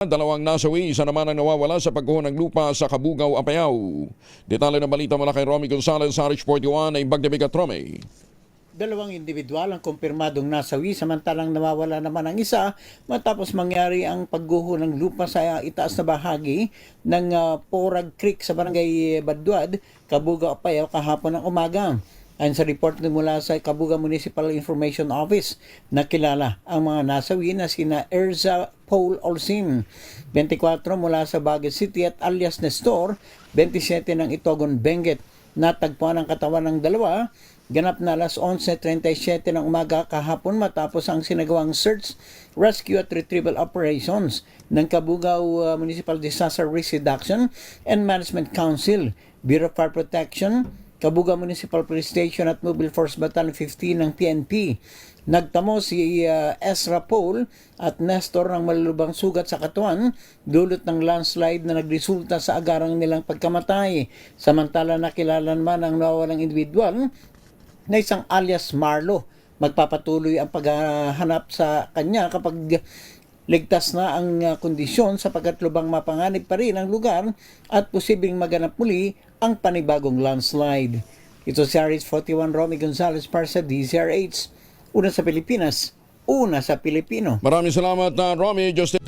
Dalawang nasawi, isa naman ang nawawala sa pagkuha ng lupa sa Kabugaw, Apayao. Detalye ng balita mula kay Romy Gonzalez sa Rich 41 ay Bagdabig at Rome. Dalawang individual ang kumpirmadong nasawi samantalang nawawala naman ang isa matapos mangyari ang pagguho ng lupa sa itaas na bahagi ng ah, Porag Creek sa barangay Badwad, Kabuga, Apayao kahapon ng umaga. Ayon sa report na mula sa Kabuga Municipal Information Office, nakilala ang mga nasawi na sina Erza Paul Olsin, 24 mula sa Baguio City at alias Nestor, 27 ng Itogon Benguet. Natagpuan ang katawan ng dalawa Ganap na alas 11.37 ng umaga kahapon matapos ang sinagawang search, rescue at retrieval operations ng Kabugao uh, Municipal Disaster Risk Reduction and Management Council, Bureau of Fire Protection, Kabugao Municipal Police Station at Mobile Force Battalion 15 ng PNP. Nagtamo si uh, Ezra Paul at Nestor ng malulubang sugat sa katawan dulot ng landslide na nagresulta sa agarang nilang pagkamatay. Samantala nakilala naman ang nawawalang individual na isang alias Marlo. Magpapatuloy ang paghahanap sa kanya kapag ligtas na ang uh, kondisyon sapagkat lubang mapanganib pa rin ang lugar at posibleng maganap muli ang panibagong landslide. Ito si RH41 Romy Gonzalez para sa DZRH. Una sa Pilipinas, una sa Pilipino. Maraming salamat na Romy. Justin.